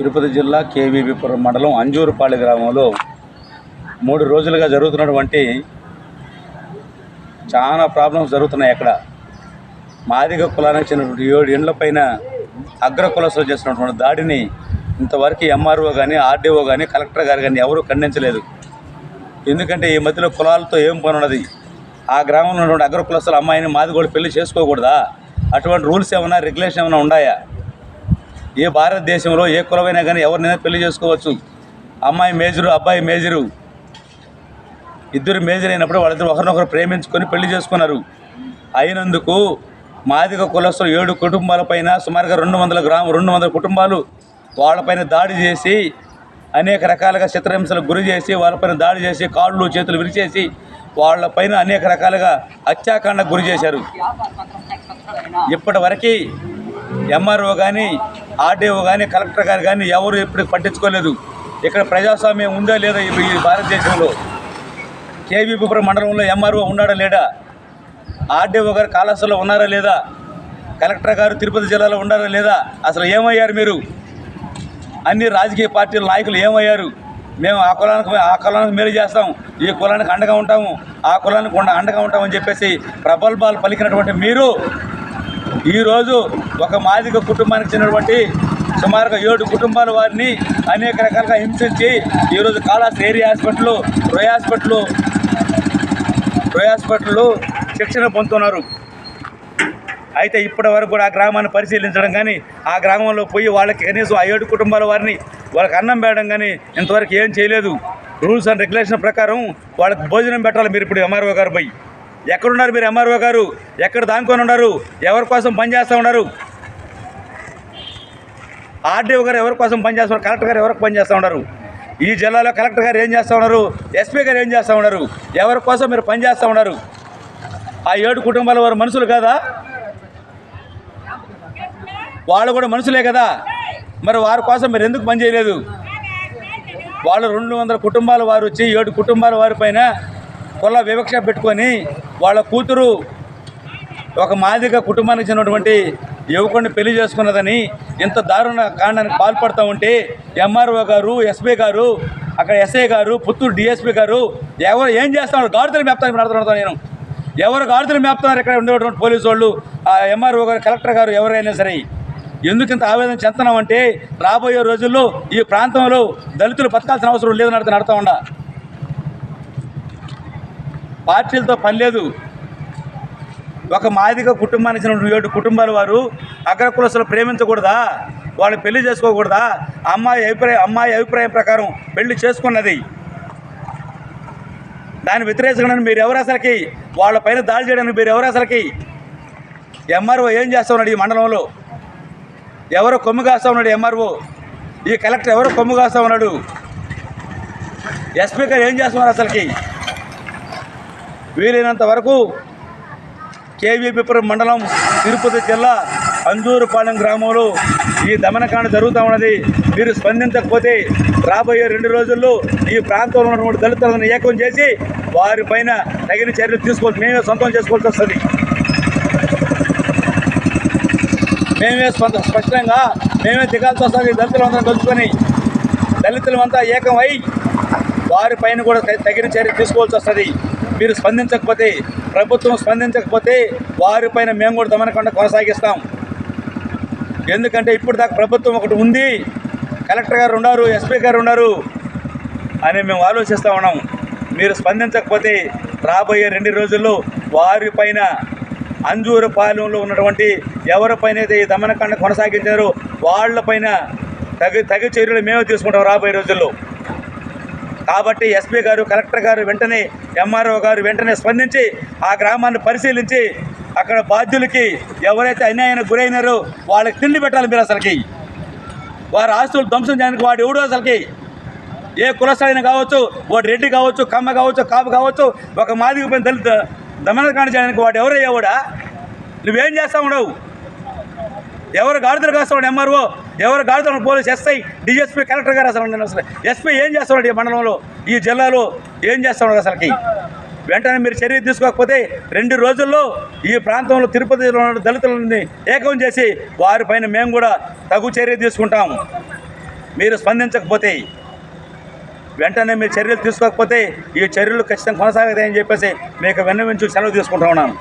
తిరుపతి జిల్లా కేవీబీపురం మండలం అంజూరుపాళె గ్రామంలో మూడు రోజులుగా జరుగుతున్నటువంటి చాలా ప్రాబ్లమ్స్ జరుగుతున్నాయి అక్కడ. మాదిగ కులానికి చెందినటువంటి ఏడు ఇండ్ల పైన అగ్ర కులస్తులు చేస్తున్నటువంటి దాడిని ఇంతవరకు ఎంఆర్ఓ కానీ ఆర్డీఓ కానీ కలెక్టర్ గారు కానీ ఎవరూ ఖండించలేదు. ఎందుకంటే ఈ మధ్యలో కులాలతో ఏం పని ఉన్నది ఆ గ్రామంలో ఉన్నటువంటి అగ్ర కులస్తుల అమ్మాయిని మాదిగోడు పెళ్ళి చేసుకోకూడదా? అటువంటి రూల్స్ ఏమైనా రెగ్యులేషన్ ఏమైనా ఉన్నాయా ఏ భారతదేశంలో ఏ కులమైనా కానీ ఎవరినైనా పెళ్ళి చేసుకోవచ్చు. అమ్మాయి మేజరు అబ్బాయి మేజరు ఇద్దరు మేజర్ అయినప్పుడు వాళ్ళిద్దరు ఒకరినొకరు ప్రేమించుకొని పెళ్ళి చేసుకున్నారు. అయినందుకు మాదిక కులస్తులు ఏడు కుటుంబాలపైన సుమారుగా రెండు వందల గ్రామ రెండు వందల కుటుంబాలు వాళ్ళపైన దాడి చేసి అనేక రకాలుగా చిత్రహింసలకు గురి చేసి వాళ్ళపైన దాడి చేసి కాళ్ళు చేతులు విరిచేసి వాళ్ళపైన అనేక రకాలుగా హత్యాకాండకు గురి చేశారు. ఇప్పటి వరకు ఎంఆర్ఓ కానీ ఆర్డీఓ కానీ కలెక్టర్ గారు కానీ ఎవరు ఎప్పుడు పట్టించుకోలేదు. ఇక్కడ ప్రజాస్వామ్యం ఉందా లేదా ఈ ఈ భారతదేశంలో? కేవీపురం మండలంలో ఎంఆర్ఓ ఉన్నాడా లేడా ఆర్డీఓ గారు కాళహస్తిలో ఉన్నారా లేదా? కలెక్టర్ గారు తిరుపతి జిల్లాలో ఉన్నారా లేదా? అసలు ఏమయ్యారు మీరు? అన్ని రాజకీయ పార్టీల నాయకులు ఏమయ్యారు? మేము ఆ కులానికి ఆ కులానికి మేలు చేస్తాం. ఈ కులానికి అండగా ఉంటాము. ఆ కులానికి ఉండ అండగా ఉంటామని చెప్పేసి ప్రబల్బాలు పలికినటువంటి మీరు ఈరోజు ఒక మాదిగ కుటుంబానికి చెందినటువంటి సుమారుగా ఏడు కుటుంబాల వారిని అనేక రకాలుగా హింసించి ఈరోజు కాళాస్తి ఏరియా హాస్పిటల్ రోయ్ హాస్పిటల్ రోయ్ హాస్పిటల్ శిక్షణ పొందుతున్నారు. అయితే ఇప్పటి వరకు కూడా ఆ గ్రామాన్ని పరిశీలించడం కానీ ఆ గ్రామంలో పోయి వాళ్ళకి కనీసం ఆ ఏడు కుటుంబాల వారిని వాళ్ళకి అన్నం పెట్టడం కానీ ఇంతవరకు ఏం చేయలేదు. రూల్స్ అండ్ రెగ్యులేషన్ ప్రకారం వాళ్ళకి భోజనం పెట్టాలి మీరు ఇప్పుడు ఎంఆర్ఓ గారు పోయి. ఎక్కడున్నారు మీరు ఎంఆర్ఓ గారు? ఎక్కడ దానుకొని ఉన్నారు? ఎవరి కోసం పనిచేస్తూ ఉన్నారు? ఆర్డీఓ గారు ఎవరి కోసం పనిచేస్తున్నారు కలెక్టర్ గారు ఎవరికి పనిచేస్తూ ఉన్నారు? ఈ జిల్లాలో కలెక్టర్ గారు ఏం చేస్తూ ఉన్నారు? ఎస్పీ గారు ఏం చేస్తూ ఉన్నారు? ఎవరి కోసం మీరు పనిచేస్తూ ఉన్నారు? ఆ ఏడు కుటుంబాల వారు మనుషులు కదా? వాళ్ళు కూడా మనుషులే కదా? మరి వారి కోసం మీరు ఎందుకు పని చేయలేదు? వాళ్ళు రెండు వందల కుటుంబాల వారు వచ్చి ఏడు కుటుంబాల వారి పైన కుల వివక్ష పెట్టుకొని వాళ్ళ కూతురు ఒక మాదిక కుటుంబానికి చెందినటువంటి యువకుడిని పెళ్ళి చేసుకున్నదని ఇంత దారుణ కాండానికి పాల్పడుతూ ఉంటే ఎంఆర్ఓ గారు ఎస్పీ గారు అక్కడ ఎస్ఐ గారు పుత్తూరు డిఎస్పీ గారు ఎవరు ఏం చేస్తున్నారు? గాడుతులు మేపుతాను నడుతున్నాను నేను. ఎవరు గాడుతులు మేపుతున్నారు? ఇక్కడ ఉండేటువంటి పోలీసు వాళ్ళు ఆ ఎంఆర్ఓ గారు కలెక్టర్ గారు ఎవరైనా సరే ఎందుకు ఇంత ఆవేదన చెందుతున్నామంటే రాబోయే రోజుల్లో ఈ ప్రాంతంలో దళితులు బతకాల్సిన అవసరం లేదు నడుతూ నడుతూ ఉండ. పార్టీలతో పని లేదు. ఒక మాదిగా కుటుంబానికి చెందిన ఏడు కుటుంబాల వారు అగ్రకులస్తులు ప్రేమించకూడదా? వాళ్ళు పెళ్ళి చేసుకోకూడదా? అమ్మాయి అభిప్రాయం అమ్మాయి అభిప్రాయం ప్రకారం పెళ్ళి చేసుకున్నది. దాన్ని వ్యతిరేకంగా మీరు ఎవరు అసలుకి? వాళ్ళ పైన దాడి చేయడానికి మీరు ఎవరు అసలుకి? ఎంఆర్ఓ ఏం చేస్తా ఉన్నాడు ఈ మండలంలో? ఎవరు కొమ్ము కాస్తా ఉన్నాడు ఎంఆర్ఓ? ఈ కలెక్టర్ ఎవరు కొమ్ము కాస్తా ఉన్నాడు? ఎస్పీ గారు ఏం చేస్తున్నారు అసలుకి? వీలైనంత వరకు కేవీపీపురం మండలం తిరుపతి జిల్లా అంజూరుపాలెం గ్రామంలో ఈ దమనకాండ జరుగుతూ ఉన్నది. మీరు స్పందించకపోతే రాబోయే రెండు రోజుల్లో ఈ ప్రాంతంలో ఉన్నటువంటి దళితులను ఏకం చేసి వారిపైన తగిన చర్యలు తీసుకోవాలి మేమే సొంతం చేసుకోవాల్సి వస్తుంది. మేమే స్పంద స్పష్టంగా మేమే దిగాల్సి వస్తుంది. దళితులందరం కలుసుకొని దళితులమంతా ఏకమై వారిపైన కూడా తగిన చర్య తీసుకోవాల్సి వస్తుంది. మీరు స్పందించకపోతే ప్రభుత్వం స్పందించకపోతే వారిపైన మేము కూడా దమనకుండా కొనసాగిస్తాం. ఎందుకంటే ఇప్పుడు దాకా ప్రభుత్వం ఒకటి ఉంది. కలెక్టర్ గారు ఉన్నారు ఎస్పీ గారు ఉన్నారు అని మేము ఆలోచిస్తూ ఉన్నాం. మీరు స్పందించకపోతే రాబోయే రెండు రోజుల్లో వారిపైన అంజూరు పాలెంలో ఉన్నటువంటి ఎవరిపైన అయితే ఈ దమనకాండ కొనసాగించారో వాళ్ళపైన తగి తగి చర్యలు మేము తీసుకుంటాం రాబోయే రోజుల్లో. కాబట్టి ఎస్పీ గారు కలెక్టర్ గారు వెంటనే ఎంఆర్ఓ గారు వెంటనే స్పందించి ఆ గ్రామాన్ని పరిశీలించి అక్కడ బాధ్యులకి ఎవరైతే అన్యాయానికి గురైనారో వాళ్ళకి తిండి పెట్టాలి మీరు అసలుకి. వారి ఆస్తులు ధ్వంసం చేయడానికి వాడు ఎవడు అసలుకి? ఏ కులస్థాయిన కావచ్చు వాడు రెడ్డి కావచ్చు కమ్మ కావచ్చు కాపు కావచ్చు ఒక మాదిగ పైన దళిత దమనకాండ చేయడానికి వాడు ఎవరయ్యావాడా నువ్వేం చేస్తా ఉండవు ఎవరు గాడిదలు కాస్తాడు ఎంఆర్ఓ? ఎవరు గాడిదలు పోలీస్ ఎస్ఐ డిఎస్పీ కలెక్టర్ గారు అసలు నేను అసలు. ఎస్పీ ఏం చేస్తున్నాడు ఈ మండలంలో? ఈ జిల్లాలో ఏం చేస్తున్నాడు అసలుకి? వెంటనే మీరు చర్య తీసుకోకపోతే రెండు రోజుల్లో ఈ ప్రాంతంలో తిరుపతిలో ఉన్న దళితులని ఏకం చేసి వారిపైన మేము కూడా తగు చర్య తీసుకుంటాం. మీరు స్పందించకపోతే వెంటనే మీరు చర్యలు తీసుకోకపోతే ఈ చర్యలు ఖచ్చితంగా కొనసాగుతాయని చెప్పేసి మీకు విన్నవించు సెలవు తీసుకుంటా ఉన్నాను.